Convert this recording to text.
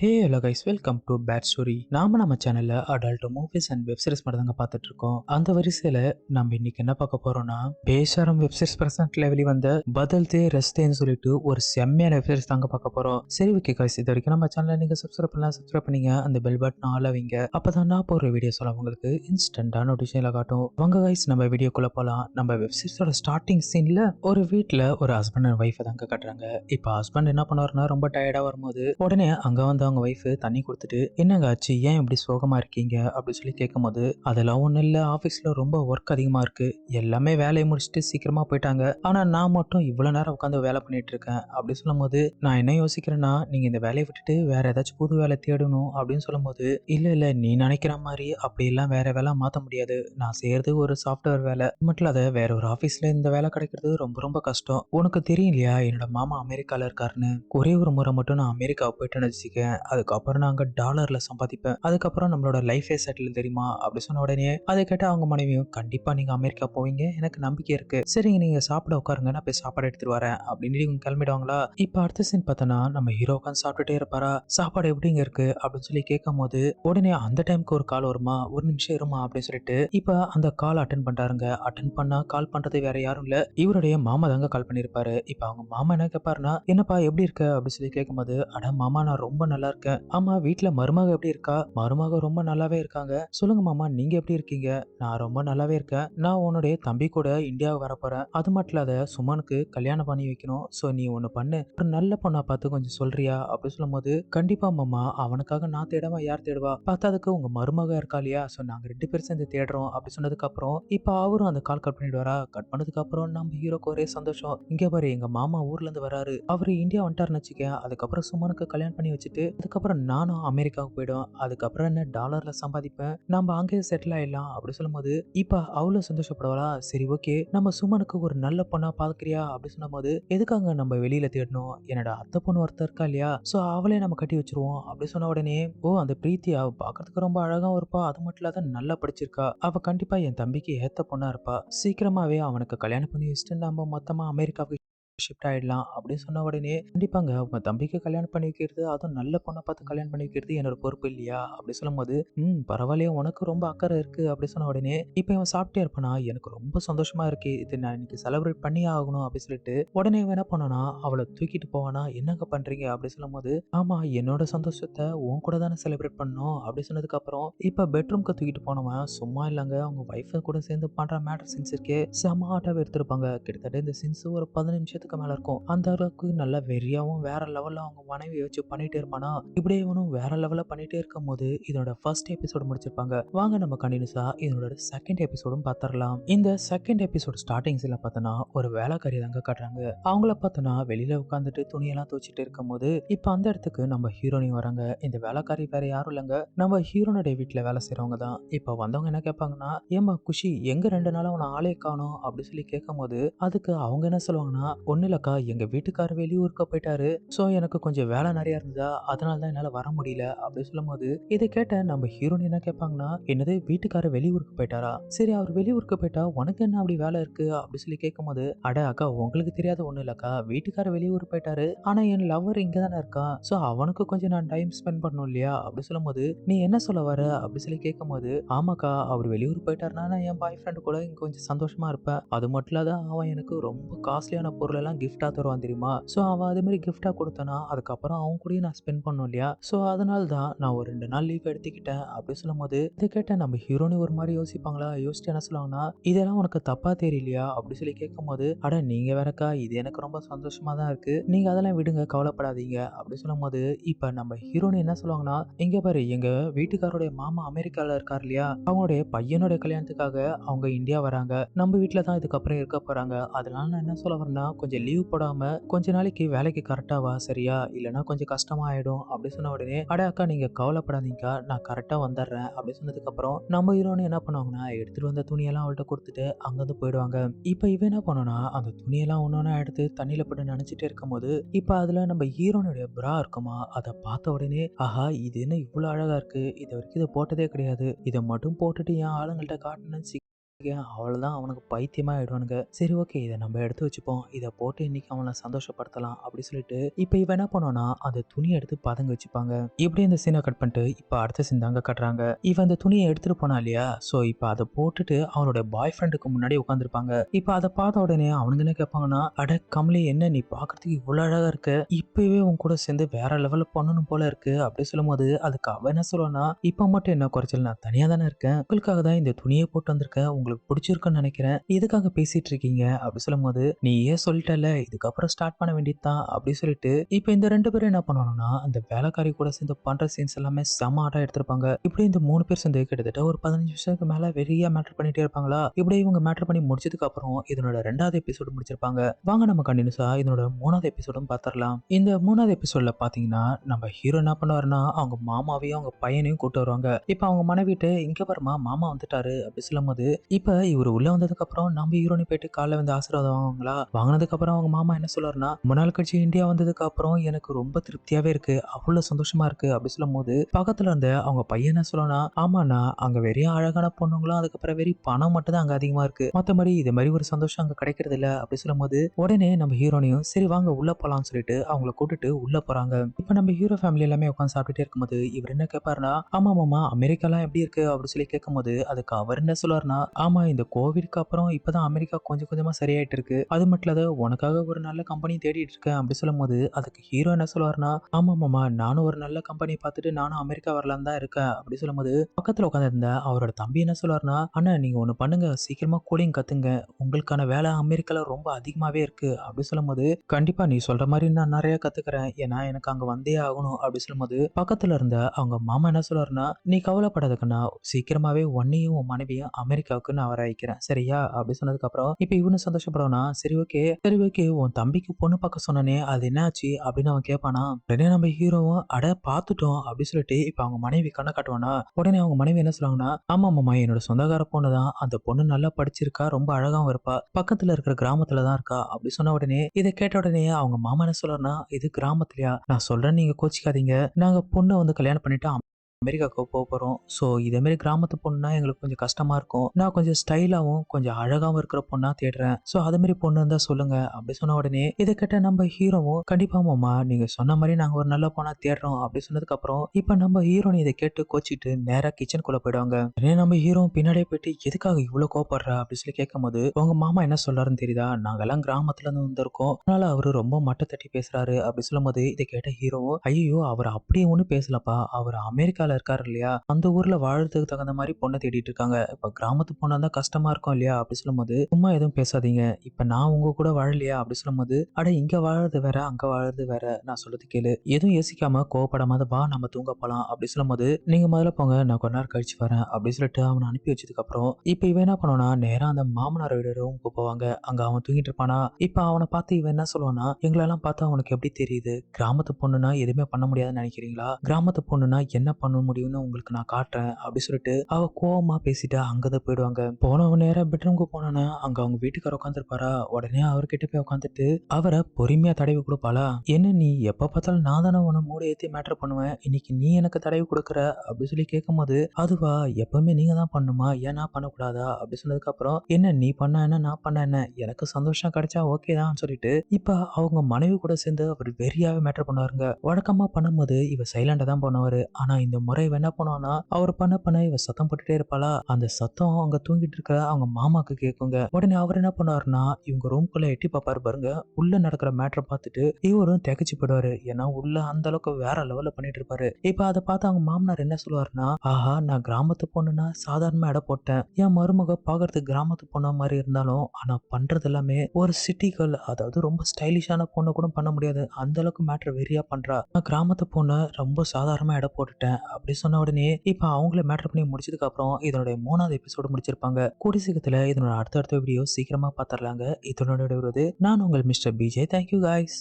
Hey hello guys welcome to bad story நாம நம்ம சேனல்ல adult movies and web series மட்டும் தாங்க பார்த்துட்டு இருக்கோம் அந்த வரிசையில நம்ம இன்னைக்கு என்ன பார்க்க போறோம்னா பேஷாரம் வெப் சீரிஸ் பிரசன்ட்ல வெளிவந்த பதல்தே ரஸ்தேன்னு சொல்லிட்டு ஒரு செம்மையான வெப் சீரிஸ் தாங்க பார்க்க போறோம். சரி ஓகே கைஸ் இது வரைக்கும் நம்ம சேனல நீங்க சப்ஸ்கிரைப் பண்ணலாம் சப்ஸ்கிரைப் பண்ணீங்க அந்த பெல் பட்டன் ஆல வைங்க அப்பதான் நான் போற வீடியோ சொல்ல உங்களுக்கு இன்ஸ்டன்டா நோட்டிஃபிகேஷன்ல காட்டும். வாங்க கைஸ் நம்ம வீடியோக்குள்ள போலாம். நம்ம வெப் சீரிஸோட ஸ்டார்டிங் சீன்ல ஒரு வீட்ல ஒரு ஹஸ்பண்ட் அண்ட் ஒய்ஃபை தாங்க கட்டுறாங்க. இப்போ ஹஸ்பண்ட் என்ன பண்ணுவாருன்னா ரொம்ப டயர்டா வரும்போது உடனே அங்க வந்து அவங்க ஒய்ஃப் தண்ணி கொடுத்துட்டு என்னங்க ஆச்சு? ஏன் இப்படி சோகமாக இருக்கீங்க? அப்படின்னு சொல்லி கேட்கும்போது அதெல்லாம் ஒன்றும் இல்லை. ஆஃபீஸில் ரொம்ப ஒர்க் அதிகமாக இருக்குது எல்லாமே வேலையை முடிச்சுட்டு சீக்கிரமாக போயிட்டாங்க. ஆனால் நான் மட்டும் இவ்வளோ நேரம் உட்காந்து வேலை பண்ணிட்டு இருக்கேன். அப்படி சொல்லும்போது நான் என்ன யோசிக்கிறேன்னா நீங்கள் இந்த வேலையை விட்டுட்டு வேற ஏதாச்சும் புது வேலை தேடணும். அப்படின்னு சொல்லும்போது இல்லை இல்லை. நீ நினைக்கிற மாதிரி அப்படியெல்லாம் வேறு வேற வேலை மாற்ற முடியாது. நான் செய்யறது ஒரு சாஃப்ட்வேர் வேலை. மட்டும் இல்லாத வேற ஒரு ஆஃபீஸில் இந்த வேலை கிடைக்கிறது ரொம்ப ரொம்ப கஷ்டம். உனக்கு தெரியும் இல்லையா? என்னோட மாமா அமெரிக்காவில் இருக்காருன்னு. ஒரே ஒரு முறை மட்டும் நான் அமெரிக்கா போயிட்டேன்னு வச்சுக்கேன். அதுக்கப்புறம் நாங்கள் டாலரில் டாலர்ல சம்பாதிப்பேன். அதுக்கப்புறம் நம்மளோட லைஃபே செட்டில் தெரியுமா? அப்படி சொன்ன உடனே அதை கேட்ட அவங்க மனைவியும் கண்டிப்பா நீங்க அமெரிக்கா போவீங்க. எனக்கு நம்பிக்கை இருக்கு. சரிங்க நீங்க சாப்பிட உட்காருங்க. நான் போய் சாப்பாடு எடுத்துட்டு வரேன். அப்படின்னு இவங்க கிளம்பிடுவாங்களா? இப்ப அடுத்த சீன் பார்த்தோன்னா நம்ம ஹீரோ உட்காந்து சாப்பிட்டுட்டே இருப்பாரா? சாப்பாடு எப்படிங்க இருக்கு? அப்படின்னு சொல்லி கேட்கும் போது உடனே அந்த டைம்க்கு ஒரு கால் வருமா? ஒரு நிமிஷம் இருமா? அப்படின்னு சொல்லிட்டு இப்ப அந்த கால் அட்டன் பண்றாருங்க. அட்டன் பண்ணா கால் பண்றது வேற யாரும் இல்ல. இவருடைய மாமா தாங்க கால் பண்ணிருப்பாரு இப்ப அவங்க மாமா என்ன கேட்பாருன்னா என்னப்பா எப்படி இருக்க? அப்படின்னு சொல்லி கேட்கும்போது அட மாமா நான் ரொம்ப நல்லா இருக்கேன். ஆமா வீட்டுல மருமக எப்படி இருக்கா? மருமக ரொம்ப நல்லாவே இருக்காங்க. சொல்லுங்க மாமா நீங்க எப்படி இருக்கீங்க? நான் ரொம்ப நல்லாவே இருக்கேன். நான் உன்னுடைய தம்பி கூட இந்தியாவுக்கு வரப்போறேன் அது மட்டும் இல்லாத சுமனுக்கு கல்யாணம் பண்ணி வைக்கணும். ஸோ நீ ஒன்று பண்ணு. ஒரு நல்ல பொண்ணா பார்த்து கொஞ்சம் சொல்றியா? அப்படி சொல்லும்போது கண்டிப்பா மாமா அவனுக்காக நான் தேடாம யார் தேடுவா? பார்த்ததுக்கு உங்க மருமக இருக்கா இல்லையா? ஸோ நாங்க ரெண்டு பேரும் சேர்ந்து தேடுறோம். அப்படி சொன்னதுக்கு அப்புறம் இப்போ அவரும் அந்த கால் கட் பண்ணிடுவாரா கட் பண்ணதுக்கு அப்புறம் நம்ம ஹீரோக்கு ஒரே சந்தோஷம். இங்க பாரு எங்க மாமா ஊர்ல இருந்து வராரு. அவரு இந்தியா வந்துட்டாருன்னு வச்சுக்க அதுக்கப்புறம் சுமனுக்கு கல்யாணம் பண்ணி வச்சுட்டு அதுக்கப்புறம் நானும் அமெரிக்காவுக்கு போயிடும் அதுக்கப்புறம் என்ன டாலர்ல சம்பாதிப்பேன். நம்ம அங்கேயே செட்டில் ஆயிடலாம் அப்படி சொல்லும்போது இப்ப அவ்வளவு சந்தோஷப்படுவாளா? சரி ஓகே. நம்ம சுமனுக்கு ஒரு நல்ல பொண்ணா பாக்குறியா அப்படி சொல்லும்போது எதுக்காங்க நம்ம வெளியில தேடணும்? என்னோட அத்தை பொண்ணு ஒருத்தர் இருக்கா இல்லையா? சோ அவளே நம்ம கட்டி வச்சிருவோம். அப்படி சொன்ன உடனே ஓ அந்த பிரீத்தி அவ பாக்குறதுக்கு ரொம்ப அழகாவும் இருப்பா. அது மட்டும் இல்லாத நல்லா படிச்சிருக்கா. அவ கண்டிப்பா என் தம்பிக்கு ஏத்த பொண்ணா இருப்பா. சீக்கிரமாவே அவனுக்கு கல்யாணம் பண்ணி வச்சுட்டு நம்ம மொத்தமா அமெரிக்காவுக்கு ஷிஃப்ட் ஆயிடலாம். அப்படின்னு சொன்ன உடனே கண்டிப்பாங்க உங்க தம்பிக்கு கல்யாணம் பண்ணி வைக்கிறது அதுவும் நல்ல பொண்ணை பார்த்து கல்யாணம் பண்ணி வைக்கிறது என்னோட பொறுப்பு இல்லையா? அப்படி சொல்லும்போது ம் பரவாயில்லையே உனக்கு ரொம்ப அக்கறை இருக்கு. அப்படி சொன்ன உடனே இப்போ இவன் சாப்பிட்டே இருப்பானா? எனக்கு ரொம்ப சந்தோஷமா இருக்கு. இது நான் இன்னைக்கு செலிப்ரேட் பண்ணி ஆகணும். அப்படின்னு சொல்லிட்டு உடனே இவன் என்ன பண்ணனா அவளை தூக்கிட்டு போவானா? என்னங்க பண்றீங்க? அப்படி சொல்லும்போது ஆமா என்னோட சந்தோஷத்தை உன் கூட தானே செலிப்ரேட் பண்ணும். அப்படி சொன்னதுக்கு அப்புறம் இப்போ பெட்ரூம்க்கு தூக்கிட்டு போனவன் சும்மா இல்லைங்க. அவங்க ஒய்ஃபை கூட சேர்ந்து பண்ற மேட்டர் சீன்ஸ் இருக்கே செம ஆட்டாவே எடுத்திருப்பாங்க. கிட்டத்தட்ட இந்த சீன்ஸ் ஒரு பதினஞ்சு நிமிஷத்துக்கு மேல இருக்கும். அந்த அளவுக்கு நல்ல வெறியாவும் வேற லெவல்ல அவங்க மனைவியை வச்சு பண்ணிட்டே இருப்பானா? இப்படியே இவனும் வேற லெவல்ல பண்ணிட்டே இருக்கும் போது இதோட ஃபர்ஸ்ட் எபிசோடு முடிச்சிருப்பாங்க. வாங்க நம்ம கண்டினியூஸா இதனோட செகண்ட் எபிசோடும் பார்த்துடலாம் இந்த செகண்ட் எபிசோட் ஸ்டார்டிங்ஸ்ல பார்த்தோன்னா ஒரு வேலைக்காரி தாங்க காட்டுறாங்க. அவங்கள பார்த்தோன்னா வெளியில உட்காந்துட்டு துணியெல்லாம் துவச்சிட்டு இருக்கும் போது இப்போ அந்த இடத்துக்கு நம்ம ஹீரோனி வராங்க. இந்த வேலைக்காரி வேற யாரும் இல்லைங்க. நம்ம ஹீரோனுடைய வீட்டில் வேலை செய்யறவங்க தான். இப்போ வந்தவங்க என்ன கேட்பாங்கன்னா ஏமா குஷி எங்க ரெண்டு நாள் அவனை ஆளே காணோம்? அப்படின்னு சொல்லி கேட்கும் போது அதுக்கு அவங்க என்ன சொல்லுவாங்கன்னா ஒன்றும் இல்லக்கா. எங்க வீட்டுக்காரர் வெளியூருக்கு போயிட்டாரு. ஸோ எனக்கு கொஞ்சம் வேலை நிறைய இருந்ததா? அதனால தான் என்னால் வர முடியல. அப்படின்னு சொல்லும் போது இதை கேட்ட நம்ம ஹீரோன் என்ன கேட்பாங்கன்னா என்னது வீட்டுக்காரர் வெளியூருக்கு போயிட்டாரா? சரி அவர் வெளியூருக்கு போயிட்டா உனக்கு என்ன அப்படி வேலை இருக்கு? அப்படி சொல்லி கேட்கும்போது அட அக்கா உங்களுக்கு தெரியாத ஒன்றும் இல்லக்கா. வீட்டுக்காரர் வெளியூர் போயிட்டாரு. ஆனா என் லவர் இங்க தானே இருக்கான். ஸோ அவனுக்கு கொஞ்சம் நான் டைம் ஸ்பெண்ட் பண்ணணும் இல்லையா? அப்படி சொல்லும்போது நீ என்ன சொல்ல வர? அப்படி சொல்லி கேட்கும்போது ஆமாக்கா அவர் வெளியூர் போயிட்டாருனா நான் என் பாய் ஃப்ரெண்டு கூட இங்கே கொஞ்சம் சந்தோஷமா இருப்பேன். அது மட்டும் இல்லாத அவன் எனக்கு ரொம்ப காஸ்ட்லியான பொருள் எல்லாம் கிஃப்டா தருவான் தெரியுமா? சோ அவன் அதே மாதிரி கிஃப்டா கொடுத்தனா அதுக்கப்புறம் அவன் கூடயும் நான் ஸ்பெண்ட் பண்ணும் இல்லையா? சோ அதனால தான் நான் ஒரு ரெண்டு நாள் லீவ் எடுத்துக்கிட்டேன் அப்படி சொல்லும்போது இதை கேட்ட நம்ம ஹீரோனி ஒரு மாதிரி யோசிப்பாங்களா? யோசிச்சு என்ன சொல்லுவாங்கன்னா இதெல்லாம் உனக்கு தப்பா தெரியலையா? அப்படி சொல்லி கேட்கும்போது அட நீங்க வேறக்கா இது எனக்கு ரொம்ப சந்தோஷமா தான் இருக்கு. நீங்க அதெல்லாம் விடுங்க கவலைப்படாதீங்க. அப்படி சொல்லும்போது இப்ப நம்ம ஹீரோனி என்ன சொல்லுவாங்கன்னா இங்க பாரு எங்க வீட்டுக்காரோடைய மாமா அமெரிக்கால இருக்கார் இல்லையா? அவங்களுடைய பையனுடைய கல்யாணத்துக்காக அவங்க இந்தியா வராங்க. நம்ம வீட்டில் தான் இதுக்கப்புறம் இருக்க போறாங்க. அதனால நான் என்ன சொல்ல வரேன்னா கொஞ்சம் லீவ் போடாமல் கொஞ்ச நாளைக்கு வேலைக்கு கரெக்டா வா சரியா? இல்லைன்னா கொஞ்சம் கஷ்டமா ஆயிடும் அப்படி சொன்ன உடனே அட அக்கா நீங்கள் கவலைப்படாதீங்கக்கா நான் கரெக்டாக வந்துடுறேன் அப்படி சொன்னதுக்கப்புறம் நம்ம ஹீரோனு என்ன பண்ணுவாங்கன்னா எடுத்துகிட்டு வந்த துணியெல்லாம் அவள்கிட்ட கொடுத்துட்டு அங்கேருந்து போயிடுவாங்க. இப்போ இவன் என்ன பண்ணோன்னா அந்த துணியெல்லாம் ஒன்னொன்னா எடுத்து தண்ணியில் போட்டு நினச்சிட்டே இருக்கும்போது இப்போ அதில் நம்ம ஹீரோனுடைய பிரா இருக்குமா? அதை பார்த்த உடனே ஆஹா இது என்ன இவ்வளோ அழகாக இருக்குது இது வரைக்கும் இதை போட்டதே கிடையாது. இதை மட்டும் போட்டுட்டு என் ஆளுங்கள்ட்ட காட்டணும்னு அவ்வளோதான் அவனுக்கு பைத்தியமாக ஆயிடுவானுங்க. சரி ஓகே இதை நம்ம எடுத்து வச்சுப்போம். இதை போட்டு இன்னைக்கு அவனை சந்தோஷப்படுத்தலாம் அப்படி சொல்லிட்டு இப்போ இவன் என்ன பண்ணுவானா அந்த துணியை எடுத்து பதங்க வச்சுப்பாங்க. இப்படி இந்த சீனை கட் பண்ணிட்டு இப்போ அடுத்த சீன் தாங்க கட்டுறாங்க. இவன் அந்த துணியை எடுத்துட்டு போனா இல்லையா? ஸோ இப்போ அதை போட்டுட்டு அவனோட பாய் ஃப்ரெண்டுக்கு முன்னாடி உட்காந்துருப்பாங்க இப்போ அதை பார்த்த உடனே அவனுங்க என்ன கேட்பாங்கன்னா அட கமலி என்ன நீ பார்க்கறதுக்கு இவ்வளோ அழகா இருக்க? இப்பவே உன் கூட சேர்ந்து வேற லெவலில் பண்ணணும் போல இருக்கு. அப்படி சொல்லும்போது அதுக்கு அவன் என்ன சொல்லுவானா இப்போ மட்டும் என்ன குறைச்சல்? நான் தனியாக தானே இருக்கேன். உங்களுக்காக தான் இந்த துணியை போட்டு வந்திருக்கேன். உங்களுக்கு பிடிச்சிருக்குன்னு நினைக்கிறேன். எதுக்காக பேசிட்டு இருக்கீங்க அப்படி சொல்லும்போது நீ ஏன் சொல்லிட்டல இதுக்கப்புறம் ஸ்டார்ட் பண்ண வேண்டியதுதான் அப்படி சொல்லிட்டு இப்போ இந்த ரெண்டு பேரும் என்ன பண்ணுவாங்கன்னா அந்த வேலைக்காரி கூட சேர்ந்து பண்ற சீன்ஸ் எல்லாமே செம ஆட்டா எடுத்திருப்பாங்க. இப்படி இந்த மூணு பேர் சேர்ந்து கிட்டத்தட்ட ஒரு பதினஞ்சு வருஷத்துக்கு மேல வெளியே மேட்டர் பண்ணிட்டே இருப்பாங்களா? இப்படி இவங்க மேட்டர் பண்ணி முடிச்சதுக்கு அப்புறம் இதனோட ரெண்டாவது எபிசோடு முடிச்சிருப்பாங்க. வாங்க நம்ம கண்டினியூஸா இதனோட மூணாவது எபிசோடும் பாத்திரலாம். இந்த மூணாவது எபிசோட்ல பாத்தீங்கன்னா நம்ம ஹீரோ என்ன பண்ணுவாருன்னா அவங்க மாமாவையும் அவங்க பையனையும் கூட்டு வருவாங்க. இப்போ அவங்க மனைவிட்டு இங்க பாருமா மாமா வந்துட்டாரு. அப்படி சொல்லும்போது இப்போ இவர் உள்ள வந்ததுக்கப்புறம் நம்ம ஹீரோனி போயிட்டு காலைல வந்து ஆசீர்வாதம் வாங்குவாங்களா? வாங்கினதுக்கப்புறம் அவங்க மாமா என்ன சொல்றாருன்னா ரொம்ப நாள் கழிச்சு இந்தியா வந்ததுக்கப்புறம் எனக்கு ரொம்ப திருப்தியாவே இருக்கு அவ்வளோ சந்தோஷமா இருக்கு அப்படி சொல்லும் போது பக்கத்துல இருந்த அவங்க பையன் என்ன சொல்லனா ஆமாண்ணா அங்கே வெறிய அழகான பொண்ணுங்களும் அதுக்கப்புறம் வெறி பணம் மட்டும் தான் அங்கே அதிகமாக இருக்கு. மற்றபடி இது மாதிரி ஒரு சந்தோஷம் அங்கே கிடைக்கிறது இல்லை அப்படி சொல்லும் போது உடனே நம்ம ஹீரோனையும் சரி வாங்க உள்ள போகலாம்னு சொல்லிட்டு அவங்கள கூட்டிட்டு உள்ள போறாங்க. இப்போ நம்ம ஹீரோ ஃபேமிலி எல்லாமே உட்காந்து சாப்பிட்டுட்டே இருக்கும்போது இவர் என்ன கேட்பாருன்னா ஆமா மாமா அமெரிக்காலாம் எப்படி இருக்கு? அப்படின்னு சொல்லி கேட்கும்போது அதுக்கு அவர் என்ன சொல்லுவார்னா ஆமா இந்த கோவிட்க்கு அப்புறம் இப்பதான் அமெரிக்கா கொஞ்சம் கொஞ்சமா சரியாயிட்டு இருக்கு. அது மட்டும் இல்லாத உனக்காக ஒரு நல்ல கம்பெனி தேடிட்டு இருக்கேன் அப்படி சொல்லும்போது அதுக்கு ஹீரோ என்ன சொல்லுவாருன்னா ஆமா மாமா நானும் ஒரு நல்ல கம்பெனி பார்த்துட்டு நானும் அமெரிக்கா வரலான்னு தான் இருக்கேன். அப்படி சொல்லும்போது பக்கத்துல உட்காந்துருந்த அவரோட தம்பி என்ன சொல்லுவாருன்னா அண்ணா நீங்க ஒண்ணு பண்ணுங்க சீக்கிரமா கூலிங் கத்துங்க. உங்களுக்கான வேலை அமெரிக்கால ரொம்ப அதிகமாவே இருக்கு. அப்படி சொல்லும்போது கண்டிப்பா நீ சொல்ற மாதிரி நான் நிறைய கத்துக்கிறேன். ஏன்னா எனக்கு அங்க வந்தே ஆகணும். அப்படி சொல்லும்போது பக்கத்துல இருந்த அவங்க மாமா என்ன சொல்லுவாருன்னா நீ கவலைப்படாதக்கண்ணா. சீக்கிரமாவே உன்னையும் உன் மனைவியும் அமெரிக்காவுக்கு நான் வர வைக்கிறேன் சரியா? அப்படி சொன்னதுக்கு அப்புறம் இப்ப இவனு சந்தோஷப்படுவானா? சரி ஓகே. சரி ஓகே. உன் தம்பிக்கு பொண்ணு பார்க்க சொன்னனே அது என்னாச்சு? அப்படின்னு அவன் கேட்பானா? உடனே நம்ம ஹீரோவும் அட பார்த்துட்டோம். அப்படின்னு சொல்லிட்டு இப்ப அவங்க மனைவி கண்ணை காட்டுவானா? உடனே அவங்க மனைவி என்ன சொல்லுவாங்கன்னா ஆமா மாமா என்னோட சொந்தக்கார பொண்ணு தான். அந்த பொண்ணு நல்லா படிச்சிருக்கா ரொம்ப அழகாவும் இருப்பா. பக்கத்துல இருக்கிற கிராமத்துல தான் இருக்கா. அப்படி சொன்ன உடனே இதை கேட்ட உடனே அவங்க மாமா என்ன சொல்றாருன்னா இது கிராமத்துலயா? நான் சொல்றேன் நீங்க கோச்சிக்காதீங்க. நாங்க பொண்ணை வந்து கல்யாணம் பண்ணிட்டு அமெரிக்காவுக்கு போக போகிறோம் ஸோ இதேமாரி கிராமத்து பொண்ணுனா எங்களுக்கு கொஞ்சம் கஷ்டமாக இருக்கும். நான் கொஞ்சம் ஸ்டைலாகவும் கொஞ்சம் அழகாகவும் இருக்கிற பொண்ணாக தேடுறேன். ஸோ அதேமாரி பொண்ணு இருந்தால் சொல்லுங்கள் அப்படி சொன்ன உடனே இதை கேட்ட நம்ம ஹீரோவும் கண்டிப்பாக மாமா நீங்கள் சொன்ன மாதிரி நாங்கள் ஒரு நல்ல பொண்ணாக தேடுறோம். அப்படி சொன்னதுக்கப்புறம் இப்போ நம்ம ஹீரோனி இதை கேட்டு கோச்சிட்டு நேராக கிச்சனுக்குள்ளே போயிடுவாங்க. உடனே நம்ம ஹீரோ பின்னாடியே போயிட்டு எதுக்காக இவ்வளோ கோப்படுற அப்படின்னு சொல்லி கேட்கும்போது உங்கள் மாமா என்ன சொல்கிறாருன்னு தெரியுதா? நாங்கெல்லாம் கிராமத்துலேருந்து வந்திருக்கோம். அதனால அவர் ரொம்ப மட்டை தட்டி பேசுகிறாரு அப்படி சொல்லும்போது இதை கேட்ட ஹீரோவும் ஐயோ அவர் அப்படி ஒன்றும் பேசலப்பா. அவர் அமெரிக்கா கேரளாவில் இருக்காரு இல்லையா? அந்த ஊர்ல வாழ்றதுக்கு தகுந்த மாதிரி பொண்ணை தேடிட்டு இருக்காங்க. இப்ப கிராமத்து பொண்ணா தான் கஷ்டமா இருக்கும் இல்லையா? அப்படி சொல்லும்போது சும்மா எதுவும் பேசாதீங்க. இப்ப நான் உங்க கூட வாழலையா? அப்படி சொல்லும்போது அட இங்க வாழறது வேற அங்க வாழறது வேற நான் சொல்றது கேளு. எதுவும் யோசிக்காம கோவப்படாம வா நம்ம தூங்க போலாம். அப்படி சொல்லும்போது நீங்க முதல்ல போங்க நான் கொஞ்ச நேரம் கழிச்சு வரேன். அப்படின்னு சொல்லிட்டு அவனை அனுப்பி வச்சதுக்கு அப்புறம் இவன் என்ன பண்ணுவானா நேரா அந்த மாமனார் வீடு ரூமுக்கு போவாங்க. அங்க அவன் தூங்கிட்டு இருப்பானா? இப்ப அவனை பார்த்து இவன் என்ன சொல்லுவானா எங்களெல்லாம் பார்த்து அவனுக்கு எப்படி தெரியுது? கிராமத்து பொண்ணுனா எதுவுமே பண்ண முடியாதுன்னு நினைக்கிறீங்களா? கிராமத்து பொண்ணுனா என்ன பண்ண முடியும்னு உங்களுக்கு நான் காட்டுறேன் அப்படி சொல்லிட்டு அவ கோவமா பேசிட்டு அங்கதான் போயிடுவாங்க. போனவன் நேரம் பெட்ரூம்க்கு போனானா அங்க அவங்க வீட்டுக்கார உட்காந்துருப்பாரா உடனே அவர்கிட்ட போய் உட்காந்துட்டு அவரை பொறுமையா தடவி கொடுப்பாளா? என்ன நீ எப்ப பார்த்தாலும் நான் தானே உன மூட ஏத்தி மேட்டர் பண்ணுவேன். இன்னைக்கு நீ எனக்கு தடவி கொடுக்குற அப்படி சொல்லி கேட்கும்போது அதுவா எப்பவுமே நீங்க தான் பண்ணுமா ஏன் நான் பண்ணக்கூடாதா? அப்படி சொன்னதுக்கு அப்புறம் என்ன நீ பண்ண என்ன நான் பண்ண என்ன? எனக்கு சந்தோஷம் கிடைச்சா ஓகே தான் சொல்லிட்டு இப்ப அவங்க மனைவி கூட சேர்ந்து அவர் வெறியாவே மேட்டர் பண்ணுவாருங்க. வழக்கமா பண்ணும்போது இவ சைலண்டா தான் பண்ணுவாரு. ஆனா இந்த முறை என்ன பண்ணுவானா அவர் பண்ண பண்ண இவ சத்தம் போட்டுட்டே இருப்பாளா? அந்த சத்தம் அங்க தூங்கிட்டு இருக்க அவங்க மாமாக்கு கேட்குங்க உடனே அவர் என்ன பண்ணுவாருன்னா இவங்க ரூம்குள்ள எட்டி பாப்பாரு பாருங்க. உள்ள நடக்கிற மேட்ரை பார்த்துட்டு இவரும் திகச்சு போயிடுவாரு. ஏன்னா உள்ள அந்த அளவுக்கு வேற லெவல்ல பண்ணிட்டு இருப்பாரு. இப்ப அதை பார்த்து அவங்க மாமனார் என்ன சொல்லுவாருன்னா ஆஹா நான் கிராமத்து பொண்ணுனா சாதாரணமா இட போட்டேன். என் மருமக பாக்குறதுக்கு கிராமத்து பொண்ணு மாதிரி இருந்தாலும் ஆனா பண்றது எல்லாமே ஒரு சிட்டி கேர்ள் அதாவது ரொம்ப ஸ்டைலிஷான பொண்ணு கூட பண்ண முடியாது. அந்த அளவுக்கு மேட்ரு வெறியா பண்றா. நான் கிராமத்து பொண்ணு ரொம்ப சாதாரணமா எடை போட்டுட்டேன். அப்படி சொன்ன உடனே இப்ப அவங்கள மேட்ரு பண்ணி முடிச்சதுக்கு அப்புறம் இதனுடைய மூணாவது எபிசோடு முடிச்சிருப்பாங்க. கூடி சீக்கிரத்துல இதனோட அடுத்தடுத்த வீடியோ சீக்கிரமா பாத்திரலாங்க. இதனோட விடுவது நான் உங்கள் மிஸ்டர் பிஜே தேங்க்யூ காய்ஸ்